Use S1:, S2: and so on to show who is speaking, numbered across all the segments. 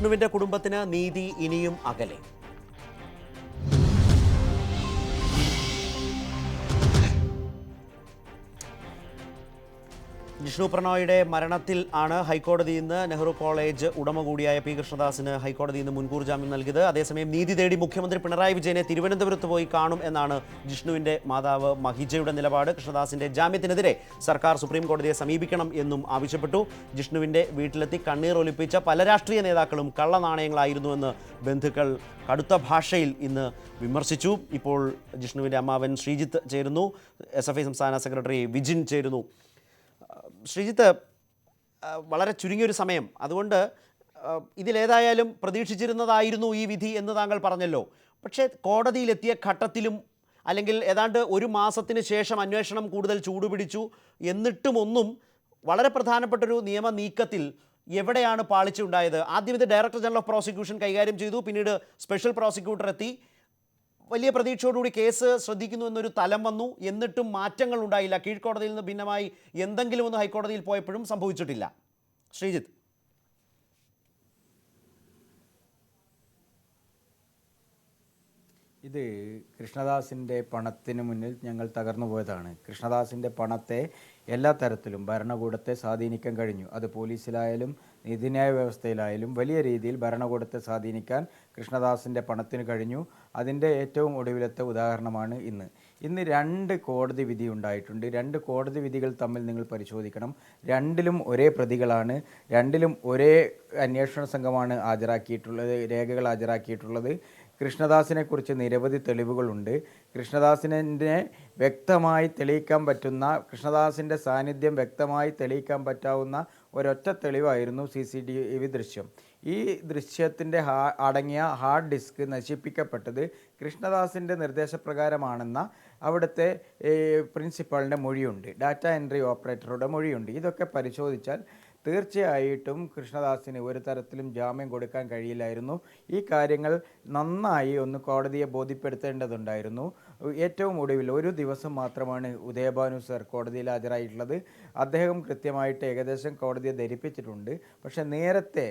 S1: ജിഷ്ണുവിന്റെ കുടുംബത്തിന് നീതി ഇനിയും അകലെ ജിഷ്ണു പ്രണോയുടെ മരണത്തിൽ ആണ് ഹൈക്കോടതി ഇന്ന് നെഹ്റു കോളേജ് ഉടമ കൂടിയായ പി കൃഷ്ണദാസിന് ഹൈക്കോടതി ഇന്ന് മുൻകൂർ ജാമ്യം നൽകിയത്. അതേസമയം നീതി തേടി മുഖ്യമന്ത്രി പിണറായി വിജയനെ തിരുവനന്തപുരത്ത് പോയി കാണും എന്നാണ് ജിഷ്ണുവിന്റെ മാതാവ് മഹിജയുടെ നിലപാട്. കൃഷ്ണദാസിന്റെ ജാമ്യത്തിനെതിരെ സർക്കാർ സുപ്രീം കോടതിയെ സമീപിക്കണം എന്നും ആവശ്യപ്പെട്ടു. ജിഷ്ണുവിന്റെ വീട്ടിലെത്തി കണ്ണീർ ഒലിപ്പിച്ച പല രാഷ്ട്രീയ നേതാക്കളും കള്ളനാണയങ്ങളായിരുന്നുവെന്ന് ബന്ധുക്കൾ കടുത്ത ഭാഷയിൽ ഇന്ന് വിമർശിച്ചു. ഇപ്പോൾ ജിഷ്ണുവിന്റെ അമ്മാവൻ ശ്രീജിത്ത് ചേരുന്നു. എസ് സംസ്ഥാന സെക്രട്ടറി വിജിൻ ചേരുന്നു. ശ്രീജിത്ത് വളരെ ചുരുങ്ങിയൊരു സമയം. അതുകൊണ്ട് ഇതിലേതായാലും പ്രതീക്ഷിച്ചിരുന്നതായിരുന്നു ഈ വിധി എന്ന് താങ്കൾ പറഞ്ഞല്ലോ. പക്ഷേ കോടതിയിലെത്തിയ ഘട്ടത്തിലും അല്ലെങ്കിൽ ഏതാണ്ട് ഒരു മാസത്തിന് ശേഷം അന്വേഷണം കൂടുതൽ ചൂടുപിടിച്ചു. എന്നിട്ടും ഒന്നും വളരെ പ്രധാനപ്പെട്ടൊരു നിയമ നീക്കത്തിൽ എവിടെയാണ് പാളിച്ചുണ്ടായത് ആദ്യം ഇത് ഡയറക്ടർ ജനറൽ ഓഫ് പ്രോസിക്യൂഷൻ കൈകാര്യം ചെയ്തു. പിന്നീട് സ്പെഷ്യൽ പ്രോസിക്യൂട്ടർ എത്തി. വലിയ പ്രതീക്ഷയോടുകൂടി കേസ് ശ്രദ്ധിക്കുന്നു എന്നൊരു തലം വന്നു. എന്നിട്ടും മാറ്റങ്ങൾ ഉണ്ടായില്ല കീഴ്ക്കോടതിയിൽ നിന്ന് ഭിന്നമായി എന്തെങ്കിലും ഒന്ന് ഹൈക്കോടതിയിൽ പോയപ്പോഴും സംഭവിച്ചിട്ടില്ല. ശ്രീജിത്ത്.
S2: ഇത് കൃഷ്ണദാസിന്റെ പണത്തിന് മുന്നിൽ ഞങ്ങൾ തകർന്നു പോയതാണ്. കൃഷ്ണദാസിന്റെ പണത്തെ എല്ലാ തരത്തിലും ഭരണകൂടത്തെ സ്വാധീനിക്കാൻ കഴിഞ്ഞു. അത് പോലീസിലായാലും നീതിന്യായ വ്യവസ്ഥയിലായാലും വലിയ രീതിയിൽ ഭരണകൂടത്തെ സ്വാധീനിക്കാൻ കൃഷ്ണദാസിന്റെ പണത്തിന് കഴിഞ്ഞു. അതിന്റെ ഏറ്റവും ഒടുവിലത്തെ ഉദാഹരണമാണ് ഇന്ന്. ഇന്ന് രണ്ട് കോടതി വിധി ഉണ്ടായിട്ടുണ്ട്. രണ്ട് കോടതി വിധികൾ തമ്മിൽ നിങ്ങൾ പരിശോധിക്കണം. രണ്ടിലും ഒരേ പ്രതികളാണ്. രണ്ടിലും ഒരേ അന്വേഷണ സംഘമാണ് ഹാജരാക്കിയിട്ടുള്ളത് രേഖകൾ ഹാജരാക്കിയിട്ടുള്ളത്. കൃഷ്ണദാസിനെ കുറിച്ച് നിരവധി തെളിവുകളുണ്ട്. കൃഷ്ണദാസിനെ വ്യക്തമായി തെളിയിക്കാൻ പറ്റുന്ന കൃഷ്ണദാസിന്റെ സാന്നിധ്യം വ്യക്തമായി തെളിയിക്കാൻ പറ്റാവുന്ന ഒരൊറ്റ തെളിവായിരുന്നു സി സി ടി വി ദൃശ്യം. ഈ ദൃശ്യത്തിന്റെ ഹാ അടങ്ങിയ ഹാർഡ് ഡിസ്ക് നശിപ്പിക്കപ്പെട്ടത് കൃഷ്ണദാസിന്റെ നിർദ്ദേശപ്രകാരമാണെന്ന അവിടുത്തെ പ്രിൻസിപ്പാളിന്റെ മൊഴിയുണ്ട്. Data entry ഓപ്പറേറ്ററുടെ മൊഴിയുണ്ട്. ഇതൊക്കെ പരിശോധിച്ചാൽ തീർച്ചയായിട്ടും കൃഷ്ണദാസിന് ഒരു തരത്തിലും ജാമ്യം കൊടുക്കാൻ കഴിയില്ലായിരുന്നു. ഈ കാര്യങ്ങൾ നന്നായി ഒന്ന് കോടതിയെ ബോധ്യപ്പെടുത്തേണ്ടതുണ്ടായിരുന്നു. ഏറ്റവും ഒടുവിൽ ഒരു ദിവസം മാത്രമാണ് ഉദയഭാനു സർ കോടതിയിൽ ഹാജരായിട്ടുള്ളത്. അദ്ദേഹം കൃത്യമായിട്ട് ഏകദേശം കോടതിയെ ധരിപ്പിച്ചിട്ടുണ്ട്. പക്ഷെ നേരത്തെ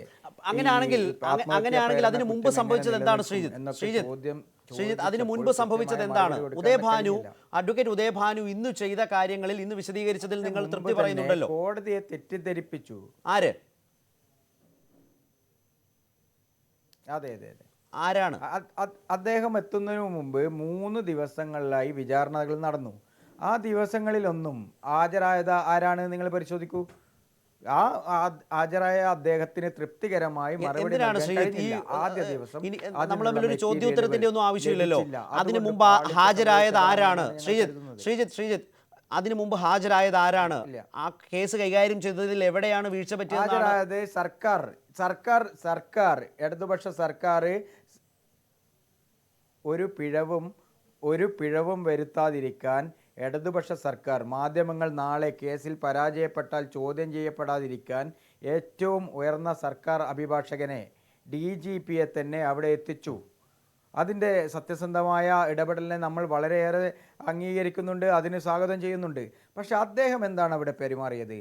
S1: അങ്ങനെയാണെങ്കിൽ അങ്ങനെയാണെങ്കിൽ അതിന് മുമ്പ് സംഭവിച്ചത് എന്താണ്
S2: ശ്രീജിത്
S1: ശ്രീജിത്ത്? ശ്രീജിത്ത്
S2: ചോദ്യം
S1: ശ്രീജിത്ത് അതിന് മുൻപ് സംഭവിച്ചത് എന്താണ്? ഉദയഭാനു അഡ്വക്കേറ്റ് ഉദയഭാനു ഇന്ന് ചെയ്ത കാര്യങ്ങളിൽ ഇന്ന് വിശദീകരിച്ചതിൽ നിങ്ങൾ തൃപ്തി പറയുന്നുണ്ടല്ലോ.
S2: കോടതിയെ തെറ്റിദ്ധരിപ്പിച്ചു.
S1: ആര്?
S2: അതെ അതെ അതെ.
S1: ആരാണ്?
S2: അദ്ദേഹം എത്തുന്നതിന് മുമ്പ് മൂന്ന് ദിവസങ്ങളിലായി വിചാരണകൾ നടന്നു. ആ ദിവസങ്ങളിലൊന്നും ഹാജരായത് ആരാണ് നിങ്ങൾ പരിശോധിക്കൂ. ആ ഹാജരായ അദ്ദേഹത്തിന് തൃപ്തികരമായി മറുപടി. ആദ്യ ദിവസം
S1: ഇനി നമ്മൾ തമ്മിൽ ഒരു ചോദ്യോത്തരത്തിന്റെ ഒന്നും ആവശ്യമില്ലല്ലോ. അതിനു മുമ്പ് ഹാജരായത് ആരാണ്?
S2: ശ്രീജിത്
S1: ശ്രീജിത്
S2: ശ്രീജിത്
S1: ശ്രീജിത്ത് ശ്രീജിത്ത് അതിന് മുമ്പ് ഹാജരായത് ആരാണ്? ആ കേസ് കൈകാര്യം ചെയ്തതിൽ എവിടെയാണ് വീഴ്ച പറ്റിയത്
S2: ഹാജരായത് സർക്കാർ. സർക്കാർ സർക്കാർ ഇടതുപക്ഷ സർക്കാർ ഒരു പിഴവും ഒരു പിഴവും വരുത്താതിരിക്കാൻ ഇടതുപക്ഷ സർക്കാർ മാധ്യമങ്ങൾ നാളെ കേസിൽ പരാജയപ്പെട്ടാൽ ചോദ്യം ചെയ്യപ്പെടാതിരിക്കാൻ ഏറ്റവും ഉയർന്ന സർക്കാർ അഭിഭാഷകനെ ഡി ജി പിയെ തന്നെ അവിടെ എത്തിച്ചു. അതിന്റെ സത്യസന്ധമായ ഇടപെടലിനെ നമ്മൾ വളരെയേറെ അംഗീകരിക്കുന്നുണ്ട് അതിന് സ്വാഗതം ചെയ്യുന്നുണ്ട്. പക്ഷെ അദ്ദേഹം എന്താണ് അവിടെ പെരുമാറിയത്?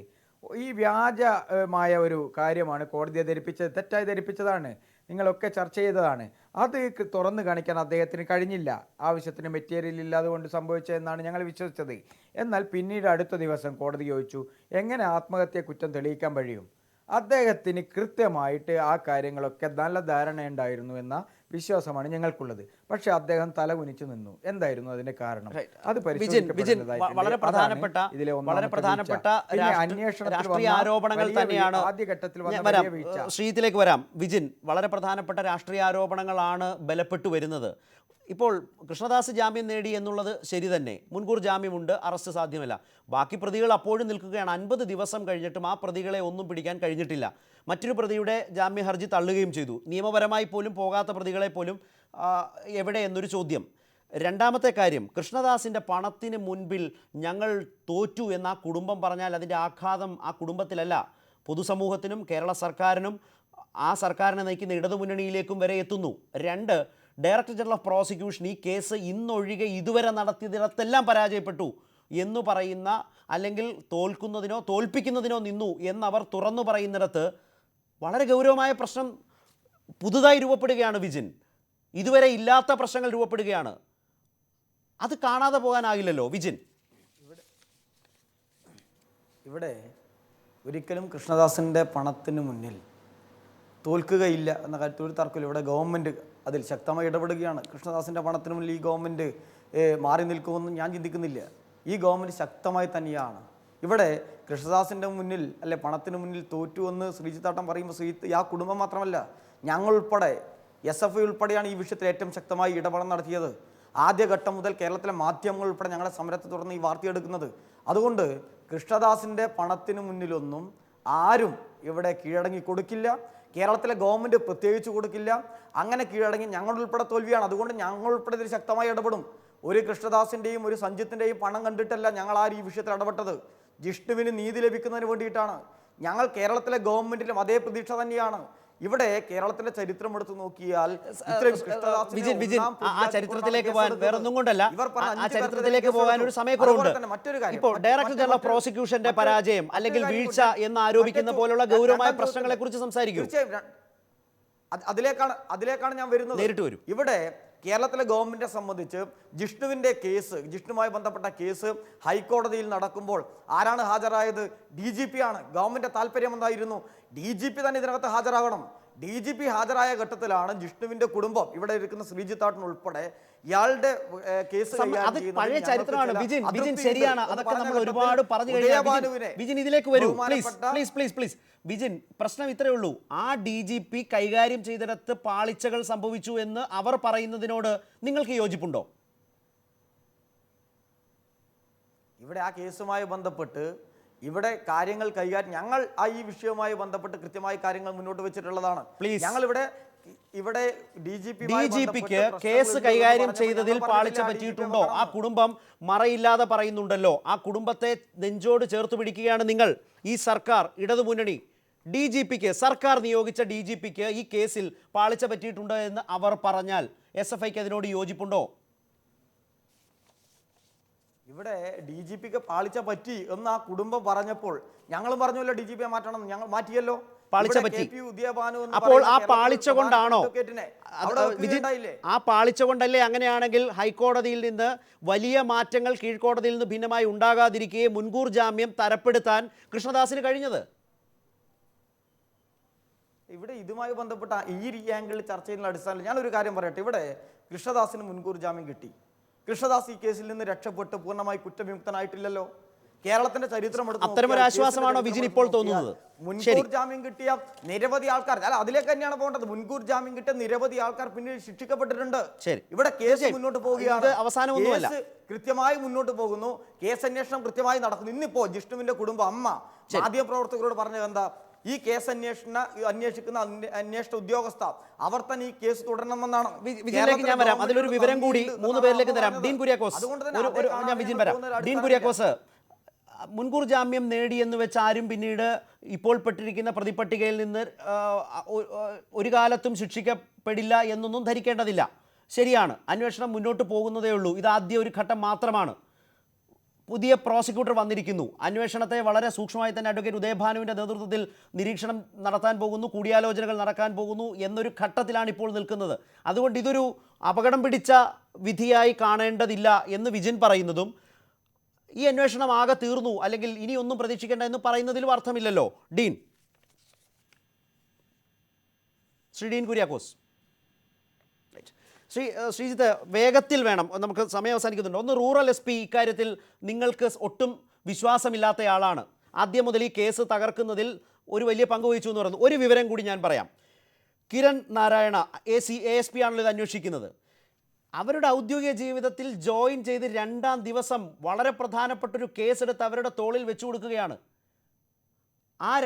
S2: ഈ വ്യാജമായ ഒരു കാര്യമാണ് കോടതിയെ ധരിപ്പിച്ചത് തെറ്റായി ധരിപ്പിച്ചതാണ് നിങ്ങളൊക്കെ ചർച്ച ചെയ്തതാണ്. അത് തുറന്നു കാണിക്കാൻ അദ്ദേഹത്തിന് കഴിഞ്ഞില്ല. ആവശ്യത്തിന് മെറ്റീരിയൽ ഇല്ലാതെ കൊണ്ട് സംഭവിച്ചതെന്നാണ് ഞങ്ങൾ വിശ്വസിച്ചത്. എന്നാൽ പിന്നീട് അടുത്ത ദിവസം കോടതി ചോദിച്ചു എങ്ങനെ ആത്മഹത്യ കുറ്റം തെളിയിക്കാൻ കഴിയും? അദ്ദേഹത്തിന് കൃത്യമായിട്ട് ആ കാര്യങ്ങളൊക്കെ നല്ല ധാരണയുണ്ടായിരുന്നു എന്ന വിശ്വാസമാണ് ഞങ്ങൾക്കുള്ളത്. പക്ഷെ അദ്ദേഹം തല കുനിച്ചു നിന്നു. എന്തായിരുന്നു അതിന്റെ കാരണം? അത്
S1: വളരെ പ്രധാനപ്പെട്ട വളരെ പ്രധാനപ്പെട്ട രാഷ്ട്രീയ ആരോപണങ്ങൾ തന്നെയാണ്
S2: ആദ്യഘട്ടത്തിൽ
S1: വരാം. വിജിൻ വളരെ പ്രധാനപ്പെട്ട രാഷ്ട്രീയ ആരോപണങ്ങളാണ് ബലപ്പെട്ടു വരുന്നത്. ഇപ്പോൾ കൃഷ്ണദാസ് ജാമ്യം നേടി എന്നുള്ളത് ശരി തന്നെ. മുൻകൂർ ജാമ്യമുണ്ട് അറസ്റ്റ് സാധ്യമല്ല. ബാക്കി പ്രതികൾ അപ്പോഴും നിൽക്കുകയാണ്. അൻപത് ദിവസം കഴിഞ്ഞിട്ടും ആ പ്രതികളെ ഒന്നും പിടിക്കാൻ കഴിഞ്ഞിട്ടില്ല. മറ്റൊരു പ്രതിയുടെ ജാമ്യ ഹർജി തള്ളുകയും ചെയ്തു. നിയമപരമായി പോലും പോകാത്ത പ്രതികളെ പോലും എവിടെ എന്നൊരു ചോദ്യം. രണ്ടാമത്തെ കാര്യം കൃഷ്ണദാസിന്റെ പണത്തിന് മുൻപിൽ ഞങ്ങൾ തോറ്റു എന്ന് ആ കുടുംബം പറഞ്ഞാൽ അതിന്റെ ആഘാതം ആ കുടുംബത്തിലല്ല. പൊതുസമൂഹത്തിനും കേരള സർക്കാരിനും ആ സർക്കാരിനെ നയിക്കുന്ന ഇടതുമുന്നണിയിലേക്കും വരെ എത്തുന്നു. രണ്ട് ഡയറക്ടർ ജനറൽ ഓഫ് പ്രോസിക്യൂഷൻ ഈ കേസ് ഇന്നൊഴികെ ഇതുവരെ നടത്തിയതിടത്തെല്ലാം പരാജയപ്പെട്ടു എന്ന് പറയുന്ന അല്ലെങ്കിൽ തോൽക്കുന്നതിനോ തോൽപ്പിക്കുന്നതിനോ നിന്നു എന്നവർ തുറന്നു പറയുന്നിടത്ത് വളരെ ഗൗരവമായ പ്രശ്നം പുതുതായി രൂപപ്പെടുകയാണ് വിജിൻ. ഇതുവരെ ഇല്ലാത്ത പ്രശ്നങ്ങൾ രൂപപ്പെടുകയാണ്. അത് കാണാതെ പോകാനാകില്ലല്ലോ വിജിൻ.
S3: ഇവിടെ ഒരിക്കലും കൃഷ്ണദാസിന്റെ പണത്തിന് മുന്നിൽ തോൽക്കുകയില്ല എന്ന കാര്യത്തിൽ ഒരു തർക്കമില്ല. ഇവിടെ ഗവൺമെന്റ് അതിൽ ശക്തമായി ഇടപെടുകയാണ്. കൃഷ്ണദാസിന്റെ പണത്തിന് മുന്നിൽ ഈ ഗവൺമെന്റ് മാറി നിൽക്കുമെന്ന് ഞാൻ ചിന്തിക്കുന്നില്ല. ഈ ഗവൺമെന്റ് ശക്തമായി തന്നെയാണ് ഇവിടെ കൃഷ്ണദാസിന്റെ മുന്നിൽ അല്ലെ പണത്തിന് മുന്നിൽ തോറ്റു എന്ന് ശ്രീജിത്താട്ടം പറയുമ്പോൾ ശ്രീജിത്ത് ആ കുടുംബം മാത്രമല്ല ഞങ്ങൾ ഉൾപ്പെടെ എസ് എഫ് ഐ ഉൾപ്പെടെയാണ് ഈ വിഷയത്തിൽ ഏറ്റവും ശക്തമായി ഇടപെടൽ നടത്തിയത്. ആദ്യഘട്ടം മുതൽ കേരളത്തിലെ മാധ്യമങ്ങൾ ഉൾപ്പെടെ ഞങ്ങളുടെ സമരത്തെ തുടർന്ന് ഈ വാർത്തയെടുക്കുന്നത് അതുകൊണ്ട് കൃഷ്ണദാസിന്റെ പണത്തിന് മുന്നിലൊന്നും ആരും ഇവിടെ കീഴടങ്ങി കൊടുക്കില്ല. കേരളത്തിലെ ഗവൺമെന്റ് പ്രത്യേകിച്ച് കൊടുക്കില്ല. അങ്ങനെ കീഴടങ്ങി ഞങ്ങളുൾപ്പെടെ തോൽവിയാണ്. അതുകൊണ്ട് ഞങ്ങൾ ഉൾപ്പെടെ ഇതിൽ ശക്തമായി ഇടപെടും. ഒരു കൃഷ്ണദാസിന്റെയും ഒരു സഞ്ജിത്തിന്റെയും പണം കണ്ടിട്ടല്ല ഞങ്ങൾ ആ ഈ വിഷയത്തിൽ ഇടപെട്ടത്. ജിഷ്ണുവിന് നീതി ലഭിക്കുന്നതിന് വേണ്ടിയിട്ടാണ്. ഞങ്ങൾ കേരളത്തിലെ ഗവൺമെന്റിലും അതേ പ്രതീക്ഷ തന്നെയാണ്. ഇവിടെ കേരളത്തിലെ ചരിത്രം എടുത്തു നോക്കിയാൽ
S1: ആ- ചരിത്രത്തിലേക്ക് പോകാൻ വേറൊന്നും കൊണ്ടല്ല. ആ- ചരിത്രത്തിലേക്ക് പോകാൻ ഒരു. സമയക്കുറവുണ്ട്.
S3: മറ്റൊരു കാര്യം,
S1: ഇപ്പോൾ ഡയറക്ടർ ജനറൽ പ്രോസിക്യൂഷന്റെ പരാജയം അല്ലെങ്കിൽ വീഴ്ച. എന്ന് ആരോപിക്കുന്ന പോലുള്ള ഗൗരവമായ പ്രശ്നങ്ങളെ കുറിച്ച് സംസാരിക്കൂ.
S3: അതിലേക്കാണ് അതിലേക്കാണ് ഞാൻ വരുന്നത്.
S1: നേരിട്ട് വരും.
S3: ഇവിടെ കേരളത്തിലെ ഗവൺമെന്റിനെ സംബന്ധിച്ച് ജിഷ്ണുവിന്റെ കേസ് ജിഷ്ണുമായി ബന്ധപ്പെട്ട കേസ് ഹൈക്കോടതിയിൽ നടക്കുമ്പോൾ ആരാണ് ഹാജരായത്? ഡി ജി പി ആണ്. ഗവൺമെന്റ് താല്പര്യം എന്തായിരുന്നു? ഡി ജി പി തന്നെ ഇതിനകത്ത് ഹാജരാകണം. ഡി ജി പി ഹാജരായ ഘട്ടത്തിലാണ് ജിഷ്ണുവിന്റെ കുടുംബം ഇവിടെ ഇരിക്കുന്ന ശ്രീജിത്താട്ടൻ ഉൾപ്പെടെ ഇയാളുടെ കേസ്
S1: അത് പഴയ ചരിത്രമാണ്.
S3: ബിജിൻ
S1: വിജിൻ ശരിയാണ്. അതൊക്കെ നമ്മൾ ഒരുപാട് പറഞ്ഞു കഴിഞ്ഞാൽ ബിജിൻ ഇതിലേക്ക് വരൂ. Please please please please Vijin പ്രശ്നം ഇത്രയേ ഉള്ളൂ. ആ ഡി ജി പി കൈകാര്യം ചെയ്തിടത്ത് പാളിച്ചകൾ സംഭവിച്ചു എന്ന് അവർ പറയുന്നതിനോട് നിങ്ങൾക്ക് യോജിപ്പുണ്ടോ?
S3: ഇവിടെ ആ കേസുമായി ബന്ധപ്പെട്ട് ഇവിടെ കാര്യങ്ങൾ കൈകാര്യം ഞങ്ങൾ ആ ഈ വിഷയവുമായി ബന്ധപ്പെട്ട് കൃത്യമായി കാര്യങ്ങൾ മുന്നോട്ട് വെച്ചിട്ടുള്ളതാണ്.
S1: പ്ലീസ്
S3: ഞങ്ങൾ ഇവിടെ ഇവിടെ D G P
S1: D G പിക്ക് കേസ് കൈകാര്യം ചെയ്തതിൽ പാളിച്ച പറ്റിയിട്ടുണ്ടോ? ആ കുടുംബം മറയില്ലാതെ പറയുന്നുണ്ടല്ലോ. ആ കുടുംബത്തെ നെഞ്ചോട് ചേർത്ത് പിടിക്കുകയാണ് നിങ്ങൾ. ഈ സർക്കാർ ഇടതുമുന്നണി ഡി ജി പിക്ക് സർക്കാർ നിയോഗിച്ച ഡി ജി പിക്ക് ഈ കേസിൽ പാളിച്ച പറ്റിയിട്ടുണ്ട് എന്ന് അവർ പറഞ്ഞാൽ എസ് എഫ് ഐക്ക് അതിനോട് യോജിപ്പുണ്ടോ?
S3: ഇവിടെ ഡി ജി പിക്ക് പാളിച്ച പറ്റി എന്ന് ആ കുടുംബം പറഞ്ഞപ്പോൾ ഞങ്ങൾ പറഞ്ഞല്ലോ ഡി ജി പിയെ മാറ്റണം. ഞങ്ങൾ മാറ്റിയല്ലോ.
S1: പാളിച്ച പറ്റി. അപ്പോൾ ആ പാളിച്ച കൊണ്ടാണോ? ആ പാളിച്ച കൊണ്ടല്ലേ അങ്ങനെയാണെങ്കിൽ ഹൈക്കോടതിയിൽ നിന്ന് വലിയ മാറ്റങ്ങൾ കീഴ്ക്കോടതിയിൽ നിന്ന് ഭിന്നമായി ഉണ്ടാകാതിരിക്കുകയും മുൻകൂർ ജാമ്യം തരപ്പെടുത്താൻ കൃഷ്ണദാസിന് കഴിഞ്ഞത്?
S3: ഇവിടെ ഇതുമായി ബന്ധപ്പെട്ട ഈ ആംഗിളിൽ ചർച്ച ചെയ്യുന്ന അടിസ്ഥാനത്തിൽ ഞാനൊരു കാര്യം പറയട്ടെ. ഇവിടെ കൃഷ്ണദാസിന് മുൻകൂർ ജാമ്യം കിട്ടി. കൃഷ്ണദാസ് ഈ കേസിൽ നിന്ന് രക്ഷപ്പെട്ട് പൂർണമായി കുറ്റവിമുക്തനായിട്ടില്ലല്ലോ. കേരളത്തിന്റെ ചരിത്രം
S1: അത്തരമൊരു ആശ്വാസമാണോ വിജിൻ ഇപ്പോൾ തോന്നുന്നത്?
S3: മുൻകൂർ ജാമ്യം കിട്ടിയ നിരവധി ആൾക്കാർ അല്ല അതിലേക്ക് തന്നെയാണ് പോകേണ്ടത്. മുൻകൂർ ജാമ്യം കിട്ടിയ നിരവധി ആൾക്കാർ പിന്നീട് ശിക്ഷിക്കപ്പെട്ടിട്ടുണ്ട്. ഇവിടെ കേസ് മുന്നോട്ട് പോവുകയാണ്.
S1: അവസാനമൊന്നുമല്ല.
S3: കേസ് കൃത്യമായി മുന്നോട്ട് പോകുന്നു. കേസ് അന്വേഷണം കൃത്യമായി നടക്കുന്നു. ഇന്നിപ്പോ ജിഷ്ണുവിന്റെ കുടുംബം അമ്മ മാധ്യമപ്രവർത്തകരോട് പറഞ്ഞത് എന്താ? ഈ കേസ് അന്വേഷണ അന്വേഷിക്കുന്ന അന്വേ- അന്വേഷണ ഉദ്യോഗസ്ഥ അവർ തന്നെ ഈ കേസ് തുടരണമെന്നാണ്
S1: വി- ഞാൻ വരാം. അതിലൊരു വിവരം കൂടി മൂന്ന് പേരിലേക്ക് തരാം. ഡീൻ കുര്യാക്കോസ്. ഞാൻ വിജിൻ വരാം. ഡീൻ. കുര്യാക്കോസ് മുൻകൂർ ജാമ്യം നേടിയെന്ന് വെച്ച് ആരും പിന്നീട് ഇപ്പോൾ പെട്ടിരിക്കുന്ന പ്രതിപട്ടികയിൽ നിന്ന് ഒരു കാലത്തും ശിക്ഷിക്കപ്പെടില്ല എന്നൊന്നും ധരിക്കേണ്ടതില്ല. ശരിയാണ്. അന്വേഷണം മുന്നോട്ട് പോകുന്നതേ ഉള്ളൂ. ഇത് ആദ്യ ഒരു ഘട്ടം മാത്രമാണ്. പുതിയ പ്രോസിക്യൂട്ടർ വന്നിരിക്കുന്നു. അന്വേഷണത്തെ വളരെ സൂക്ഷ്മമായി തന്നെ അഡ്വക്കേറ്റ് ഉദയഭാനുവിന്റെ നേതൃത്വത്തിൽ നിരീക്ഷണം നടത്താൻ പോകുന്നു കൂടിയാലോചനകൾ നടക്കാൻ പോകുന്നു എന്നൊരു ഘട്ടത്തിലാണ് ഇപ്പോൾ നിൽക്കുന്നത്. അതുകൊണ്ട് ഇതൊരു അപകടം പിടിച്ച വിധിയായി കാണേണ്ടതില്ല എന്ന് വിജിൻ പറയുന്നതും ഈ അന്വേഷണം ആകെ തീർന്നു അല്ലെങ്കിൽ ഇനി ഒന്നും പ്രതീക്ഷിക്കേണ്ട എന്ന് പറയുന്നതിലും അർത്ഥമില്ലല്ലോ. ഡീൻ. ശ്രീ ഡീൻ കുര്യാക്കോസ്. ശ്രീ ശ്രീജിത്ത് വേഗത്തിൽ വേണം. നമുക്ക് സമയം അവസാനിക്കുന്നുണ്ട്. ഒന്ന് റൂറൽ എസ് പി ഇക്കാര്യത്തിൽ നിങ്ങൾക്ക് ഒട്ടും വിശ്വാസമില്ലാത്തയാളാണ് ആദ്യം മുതൽ ഈ കേസ് തകർക്കുന്നതിൽ ഒരു വലിയ പങ്ക് വഹിച്ചു എന്ന് പറയുന്നു. ഒരു വിവരം കൂടി ഞാൻ പറയാം. Kiran Narayana A C A S P ആണല്ലോ ഇത് അന്വേഷിക്കുന്നത്. അവരുടെ ഔദ്യോഗിക ജീവിതത്തിൽ ജോയിൻ ചെയ്ത് രണ്ടാം ദിവസം വളരെ പ്രധാനപ്പെട്ടൊരു കേസെടുത്ത് അവരുടെ തോളിൽ വെച്ചു കൊടുക്കുകയാണ്. ആ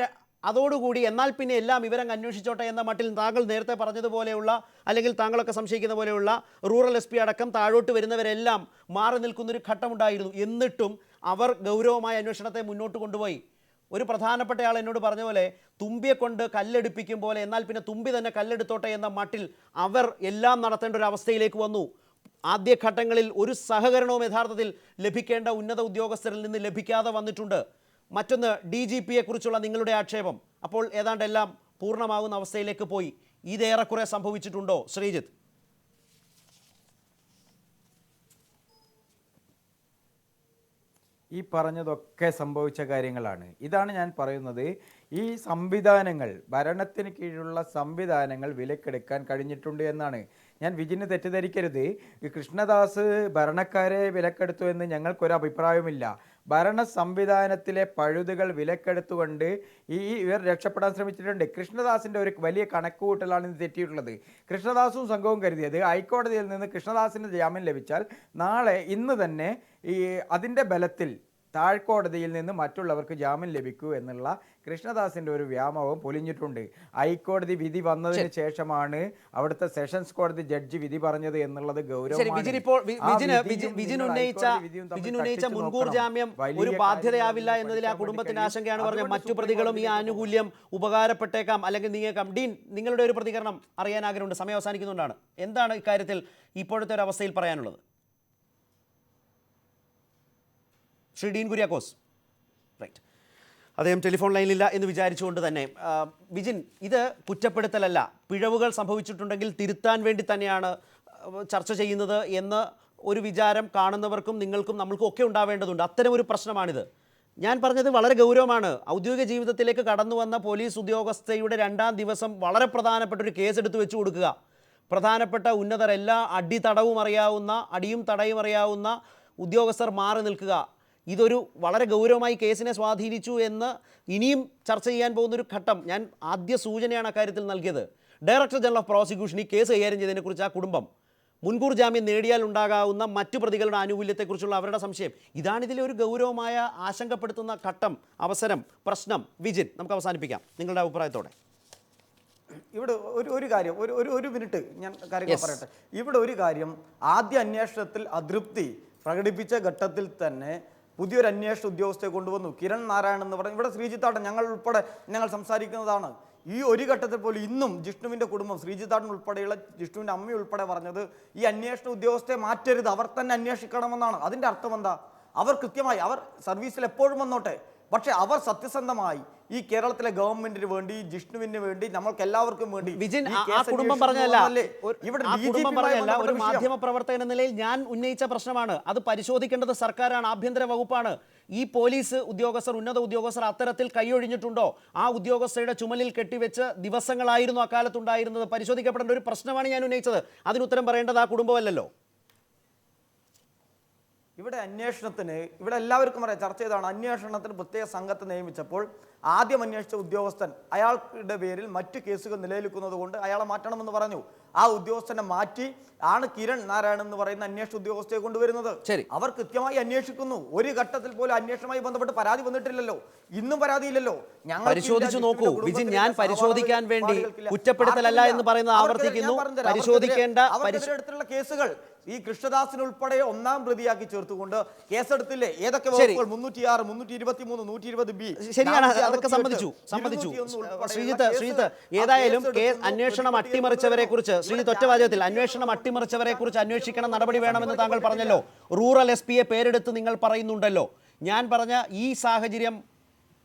S1: അതോടുകൂടി എന്നാൽ പിന്നെ എല്ലാം ഇവരങ്ങ് അന്വേഷിച്ചോട്ടെ എന്ന മട്ടിൽ താങ്കൾ നേരത്തെ പറഞ്ഞതുപോലെയുള്ള അല്ലെങ്കിൽ താങ്കളൊക്കെ സംശയിക്കുന്ന പോലെയുള്ള റൂറൽ എസ് അടക്കം താഴോട്ട് വരുന്നവരെല്ലാം മാറി നിൽക്കുന്നൊരു ഘട്ടമുണ്ടായിരുന്നു. എന്നിട്ടും അവർ ഗൗരവമായ അന്വേഷണത്തെ മുന്നോട്ട് കൊണ്ടുപോയി. ഒരു പ്രധാനപ്പെട്ട ആൾ എന്നോട് പറഞ്ഞ പോലെ തുമ്പിയെ കൊണ്ട് കല്ലെടുപ്പിക്കും പോലെ എന്നാൽ പിന്നെ തുമ്പി തന്നെ കല്ലെടുത്തോട്ടെ എന്ന മട്ടിൽ അവർ എല്ലാം നടത്തേണ്ട ഒരു അവസ്ഥയിലേക്ക് വന്നു. ആദ്യഘട്ടങ്ങളിൽ ഒരു സഹകരണവും യഥാർത്ഥത്തിൽ ലഭിക്കേണ്ട ഉന്നത ഉദ്യോഗസ്ഥരിൽ നിന്ന് ലഭിക്കാതെ വന്നിട്ടുണ്ട്. മറ്റൊന്ന് ഡി ജി പിയെ കുറിച്ചുള്ള നിങ്ങളുടെ ആക്ഷേപം. അപ്പോൾ ഏതാണ്ട് എല്ലാം പൂർണമാകുന്ന അവസ്ഥയിലേക്ക് പോയി. ഇതേറെക്കുറെ സംഭവിച്ചിട്ടുണ്ടോ ശ്രീജിത്ത്?
S2: ഈ പറഞ്ഞതൊക്കെ സംഭവിച്ച കാര്യങ്ങളാണ്. ഇതാണ് ഞാൻ പറയുന്നത്. ഈ സംവിധാനങ്ങൾ ഭരണത്തിന് കീഴിലുള്ള സംവിധാനങ്ങൾ വിലക്കെടുക്കാൻ കഴിഞ്ഞിട്ടുണ്ട് എന്നാണ്. ഞാൻ വിജിന് തെറ്റിദ്ധരിക്കരുത്. കൃഷ്ണദാസ് ഭരണക്കാരെ വിലക്കെടുത്തു എന്ന് ഞങ്ങൾക്കൊരു അഭിപ്രായമില്ല ഭരണ സംവിധാനത്തിലെ പഴുതുകൾ വിലക്കെടുത്തുകൊണ്ട് ഈ ഇവർ രക്ഷപ്പെടാൻ ശ്രമിച്ചിട്ടുണ്ട്. കൃഷ്ണദാസിന്റെ ഒരു വലിയ കണക്കുകൂട്ടലാണ് ഇത് തെറ്റിയിട്ടുള്ളത്. കൃഷ്ണദാസും സംഘവും കരുതിയത് ഹൈക്കോടതിയിൽ നിന്ന് കൃഷ്ണദാസിന് ജാമ്യം ലഭിച്ചാൽ നാളെ ഇന്ന് തന്നെ ഈ അതിന്റെ ബലത്തിൽ താഴ്ക്കോടതിയിൽ നിന്ന് മറ്റുള്ളവർക്ക് ജാമ്യം ലഭിക്കൂ എന്നുള്ള കൃഷ്ണദാസിന്റെ ഒരു വ്യാമോഹം പൊലിഞ്ഞിട്ടുണ്ട്. ഹൈക്കോടതി വിധി വന്നതിന് ശേഷമാണ് അവിടുത്തെ സെഷൻസ് കോടതി ജഡ്ജി വിധി പറഞ്ഞത് എന്നുള്ളത് ഗൗരവം
S1: മുൻകൂർ ജാമ്യം ഒരു ബാധ്യതയാവില്ല എന്നതിൽ ആ കുടുംബത്തിന്റെ ആശങ്കയാണ് പറഞ്ഞത്. മറ്റു പ്രതികളും ഈ ആനുകൂല്യം ഉപകാരപ്പെട്ടേക്കാം അല്ലെങ്കിൽ നീങ്ങേക്കാം ഡീൻ നിങ്ങളുടെ ഒരു പ്രതികരണം അറിയാൻ ആഗ്രഹമുണ്ട്. സമയം അവസാനിക്കുന്നുണ്ടാണ്. എന്താണ് ഇക്കാര്യത്തിൽ ഇപ്പോഴത്തെ ഒരു അവസ്ഥയിൽ പറയാനുള്ളത്? ശ്രീ ഡീൻ കുര്യാക്കോസ്. റൈറ്റ് അദ്ദേഹം ടെലിഫോൺ ലൈനിലില്ല എന്ന് വിചാരിച്ചുകൊണ്ട് തന്നെ വിജിൻ ഇത് കുറ്റപ്പെടുത്തലല്ല. പിഴവുകൾ സംഭവിച്ചിട്ടുണ്ടെങ്കിൽ തിരുത്താൻ വേണ്ടി തന്നെയാണ് ചർച്ച ചെയ്യുന്നത് എന്ന് ഒരു വിചാരം കാണുന്നവർക്കും നിങ്ങൾക്കും നമ്മൾക്കും ഒക്കെ ഉണ്ടാവേണ്ടതുണ്ട്. അത്തരം ഒരു പ്രശ്നമാണിത്. ഞാൻ പറഞ്ഞത് വളരെ ഗൗരവമാണ്. ഔദ്യോഗിക ജീവിതത്തിലേക്ക് കടന്നു വന്ന പോലീസ് ഉദ്യോഗസ്ഥയുടെ രണ്ടാം ദിവസം വളരെ പ്രധാനപ്പെട്ട ഒരു കേസ് എടുത്തു വെച്ചു കൊടുക്കുക. പ്രധാനപ്പെട്ട ഉന്നതർ എല്ലാ അടിതടവും അറിയാവുന്ന അടിയും തടയും അറിയാവുന്ന ഉദ്യോഗസ്ഥർ മാറി നിൽക്കുക. ഇതൊരു വളരെ ഗൗരവമായി കേസിനെ സ്വാധീനിച്ചു എന്ന് ഇനിയും ചർച്ച ചെയ്യാൻ പോകുന്ന ഒരു ഘട്ടം ഞാൻ ആദ്യ സൂചനയാണ് അക്കാര്യത്തിൽ നൽകിയത്. ഡയറക്ടർ ജനറൽ ഓഫ് പ്രോസിക്യൂഷൻ ഈ കേസ് കൈകാര്യം ചെയ്തതിനെക്കുറിച്ച് ആ കുടുംബം മുൻകൂർ ജാമ്യം നേടിയാൽ ഉണ്ടാകാവുന്ന മറ്റു പ്രതികളുടെ ആനുകൂല്യത്തെക്കുറിച്ചുള്ള അവരുടെ സംശയം. ഇതാണ് ഇതിലെ ഒരു ഗൗരവമായ ആശങ്കപ്പെടുത്തുന്ന ഘട്ടം അവസരം പ്രശ്നം. വിജിൻ നമുക്ക് അവസാനിപ്പിക്കാം. നിങ്ങളുടെ അഭിപ്രായത്തോടെ.
S3: ഇവിടെ ഒരു ഒരു കാര്യം ഒരു ഒരു ഒരു മിനിറ്റ് ഞാൻ കാര്യങ്ങൾ. പറയട്ടെ. ഇവിടെ ഒരു കാര്യം ആദ്യ അന്വേഷണത്തിൽ അതൃപ്തി പ്രകടിപ്പിച്ച ഘട്ടത്തിൽ തന്നെ പുതിയൊരു അന്വേഷണ ഉദ്യോഗസ്ഥയെ കൊണ്ടുവന്നു. കിരൺ നാരായണൻ എന്ന് പറഞ്ഞു ഇവിടെ ശ്രീജിത്താട്ടൻ ഞങ്ങൾ ഉൾപ്പെടെ ഞങ്ങൾ സംസാരിക്കുന്നതാണ്. ഈ ഒരു ഘട്ടത്തിൽ പോലും ഇന്നും ജിഷ്ണുവിന്റെ കുടുംബം ശ്രീജിത്താട്ടൻ ഉൾപ്പെടെയുള്ള ജിഷ്ണുവിന്റെ അമ്മ ഉൾപ്പെടെ പറഞ്ഞത് ഈ അന്വേഷണ ഉദ്യോഗസ്ഥയെ മാറ്റരുത്. അവർ തന്നെ അന്വേഷിക്കണമെന്നാണ്. അതിന്റെ അർത്ഥം എന്താ? അവർ കൃത്യമായി അവർ സർവീസിൽ എപ്പോഴും വന്നോട്ടെ. പക്ഷെ അവർ സത്യസന്ധമായി ഈ കേരളത്തിലെ ഗവൺമെന്റിന് വേണ്ടി ജിഷ്ണുവിന് വേണ്ടി നമ്മൾക്ക് എല്ലാവർക്കും വേണ്ടി
S1: വിജിൻ ആ- കുടുംബം പറഞ്ഞല്ല
S3: ഇവിടെ
S1: കുടുംബം ഒരു മാധ്യമ പ്രവർത്തകൻ എന്ന നിലയിൽ ഞാൻ ഉന്നയിച്ച പ്രശ്നമാണ്. അത് പരിശോധിക്കേണ്ടത് സർക്കാരാണ്. ആഭ്യന്തര വകുപ്പാണ്. ഈ പോലീസ് ഉദ്യോഗസ്ഥർ ഉന്നത ഉദ്യോഗസ്ഥർ അത്തരത്തിൽ കൈയൊഴിഞ്ഞിട്ടുണ്ടോ? ആ ഉദ്യോഗസ്ഥരുടെ ചുമലിൽ കെട്ടിവെച്ച് ദിവസങ്ങളായിരുന്നു അക്കാലത്തുണ്ടായിരുന്നത്. പരിശോധിക്കപ്പെടേണ്ട ഒരു പ്രശ്നമാണ് ഞാൻ ഉന്നയിച്ചത്. അതിനുത്തരം പറയേണ്ടത് ആ കുടുംബമല്ലല്ലോ.
S3: ഇവിടെ അന്വേഷണത്തിന് ഇവിടെ എല്ലാവർക്കും അറിയാം ചർച്ച ചെയ്താണ് അന്വേഷണത്തിന് പ്രത്യേക സംഘത്തെ നിയമിച്ചപ്പോൾ ആദ്യം അന്വേഷിച്ച ഉദ്യോഗസ്ഥൻ അയാളുടെ പേരിൽ മറ്റു കേസുകൾ നിലനിൽക്കുന്നത് കൊണ്ട് അയാളെ മാറ്റണമെന്ന് പറഞ്ഞു. ആ ഉദ്യോഗസ്ഥനെ മാറ്റി ആണ് കിരൺ നാരായണൻ എന്ന് പറയുന്ന അന്വേഷണ ഉദ്യോഗസ്ഥയെ കൊണ്ടുവരുന്നത്.
S1: ശരി.
S3: അവർ കൃത്യമായി അന്വേഷിക്കുന്നു. ഒരു ഘട്ടത്തിൽ പോലും അന്വേഷണവുമായി ബന്ധപ്പെട്ട് പരാതി വന്നിട്ടില്ലല്ലോ. ഇന്നും പരാതിയില്ലല്ലോ. ഞങ്ങൾ
S1: പരിശോധിച്ചു നോക്കൂ.
S3: വിജി
S1: ഞാൻ പരിശോധിക്കാൻ വേണ്ടി. കുറ്റപ്പെടുത്തലല്ല എന്ന് പറയുന്നത് ആവർത്തിക്കുന്നു. പരിശോധിക്കേണ്ട
S3: അവരുടെ കേസുകൾ ഈ കൃഷ്ണദാസിന് ഉൾപ്പെടെ ഒന്നാം പ്രതിയാക്കി ചേർത്തുകൊണ്ട് കേസെടുത്തില്ലേ? ഏതൊക്കെ. വകുപ്പുകൾ? മുന്നൂറ്റി ആറ് മുന്നൂറ്റി ഇരുപത്തി മൂന്ന് നൂറ്റി ഇരുപത് ബി
S1: ശരിയാണ് അതൊക്കെ സമ്മതിച്ചു. സമ്മതിച്ചു ശ്രീജിത്ത് ശ്രീജിത്ത് ഏതായാലും കേസ് അന്വേഷണം അട്ടിമറിച്ചവരെ കുറിച്ച് ശ്രീജിത്ത് ഒറ്റവാചകത്തിൽ അന്വേഷണം അട്ടിമറിച്ചവരെ കുറിച്ച് അന്വേഷിക്കണം നടപടി വേണമെന്ന് താങ്കൾ പറഞ്ഞല്ലോ. റൂറൽ എസ് പിയെ പേരെടുത്ത് നിങ്ങൾ പറയുന്നുണ്ടല്ലോ. ഞാൻ പറഞ്ഞ ഈ സാഹചര്യം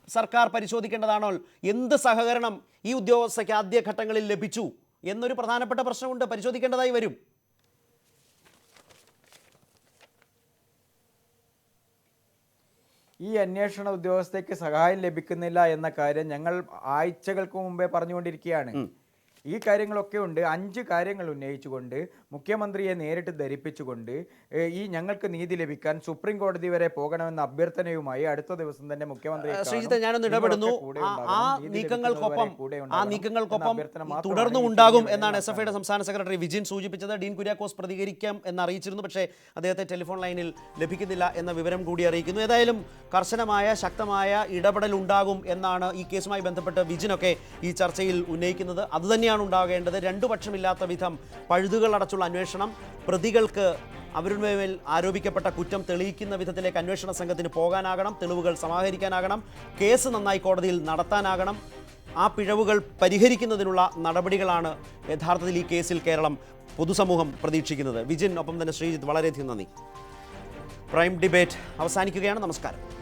S1: സർക്കാർ പരിശോധിക്കേണ്ടതാണോ? എന്ത് സഹകരണം ഈ ഉദ്യോഗസ്ഥയ്ക്ക് ആദ്യഘട്ടങ്ങളിൽ ലഭിച്ചു? എന്നൊരു പ്രധാനപ്പെട്ട പ്രശ്നമുണ്ട്. പരിശോധിക്കേണ്ടതായി വരും.
S2: ഈ അന്വേഷണ ഉദ്യോഗസ്ഥയ്ക്ക് സഹായം ലഭിക്കുന്നില്ല എന്ന കാര്യം ഞങ്ങൾ ആഴ്ചകൾക്ക് മുമ്പേ പറഞ്ഞുകൊണ്ടിരിക്കുകയാണ്. ഈ കാര്യങ്ങളൊക്കെ ഉണ്ട്. അഞ്ച് കാര്യങ്ങൾ ഉന്നയിച്ചുകൊണ്ട് മുഖ്യമന്ത്രിയെ നേരിട്ട് ധരിപ്പിച്ചുകൊണ്ട് ഈ ഞങ്ങൾക്ക് നീതി ലഭിക്കാൻ സുപ്രീം കോടതി വരെ പോകണമെന്ന അഭ്യർത്ഥനയുമായി അടുത്ത ദിവസം തന്നെ മുഖ്യമന്ത്രി.
S1: ശ്രീജിത്ത് ഞാനൊന്ന് ഇടപെടുന്നു. ആ- നീക്കങ്ങൾക്കൊപ്പം ആ നീക്കങ്ങൾക്കൊപ്പം തുടർന്നും ഉണ്ടാകും എന്നാണ് എസ് എഫ് ഐയുടെ സംസ്ഥാന സെക്രട്ടറി വിജിൻ സൂചിപ്പിച്ചത്. ഡീൻ കുര്യാക്കോസ് പ്രതികരിക്കാം എന്ന് അറിയിച്ചിരുന്നു പക്ഷേ അദ്ദേഹത്തെ ടെലിഫോൺ ലൈനിൽ ലഭിക്കുന്നില്ല എന്ന വിവരം കൂടി അറിയിക്കുന്നു. ഏതായാലും കർശനമായ ശക്തമായ ഇടപെടൽ ഉണ്ടാകും എന്നാണ് ഈ കേസുമായി ബന്ധപ്പെട്ട് വിജിനൊക്കെ ഈ ചർച്ചയിൽ ഉന്നയിക്കുന്നത്. അതുതന്നെയാണ് ഉണ്ടാകേണ്ടത്. രണ്ടു പക്ഷമില്ലാത്ത വിധം പഴുതുകൾ അടച്ചുള്ള അന്വേഷണം പ്രതികൾക്ക് അവരുടെ മേൽ ആരോപിക്കപ്പെട്ട കുറ്റം തെളിയിക്കുന്ന വിധത്തിലേക്ക് അന്വേഷണ സംഘത്തിന് പോകാനാകണം തെളിവുകൾ സമാഹരിക്കാനാകണം കേസ് നന്നായി കോടതിയിൽ നടത്താനാകണം. ആ പിഴവുകൾ പരിഹരിക്കുന്നതിനുള്ള നടപടികളാണ് യഥാർത്ഥത്തിൽ ഈ കേസിൽ കേരളം പൊതുസമൂഹം പ്രതീക്ഷിക്കുന്നത്. വിജിൻ ഒപ്പം തന്നെ ശ്രീജിത്ത് വളരെയധികം നന്ദി. പ്രൈം ഡിബേറ്റ് അവസാനിക്കുകയാണ്. നമസ്കാരം.